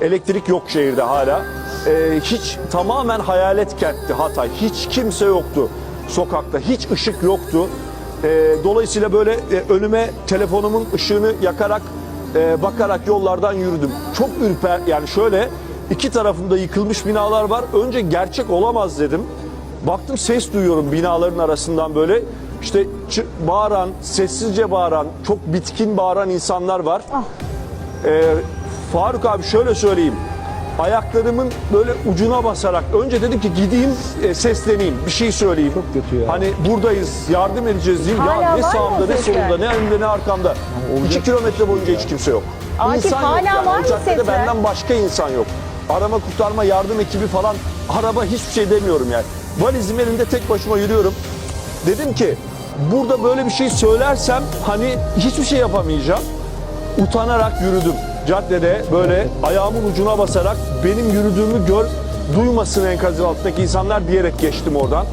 Elektrik yok şehirde hala. Ee, hiç tamamen hayalet kentti Hatay. Hiç kimse yoktu sokakta. Hiç ışık yoktu. Ee, dolayısıyla böyle e, önüme telefonumun ışığını yakarak e, bakarak yollardan yürüdüm. Çok ürper yani şöyle iki tarafında yıkılmış binalar var. Önce gerçek olamaz dedim. Baktım ses duyuyorum binaların arasından böyle işte bağıran, sessizce bağıran, çok bitkin bağıran insanlar var. Ee, Faruk abi şöyle söyleyeyim. Ayaklarımın böyle ucuna basarak önce dedim ki gideyim e, sesleneyim bir şey söyleyeyim. Çok kötü ya. Hani buradayız yardım edeceğiz diyeyim. Hala ya ne var mı sağımda o ne sesler? solumda ne önümde ne arkamda. İki kilometre boyunca hiç kimse yok. Akif, İnsan yok hala yani. var O mı caddede sesler? benden başka insan yok. Arama kurtarma yardım ekibi falan araba hiçbir şey demiyorum yani. Valizim elinde tek başıma yürüyorum. Dedim ki burada böyle bir şey söylersem hani hiçbir şey yapamayacağım. Utanarak yürüdüm. Caddede böyle ayağımın ucuna basarak benim yürüdüğümü gör, duymasın enkazın altındaki insanlar diyerek geçtim oradan.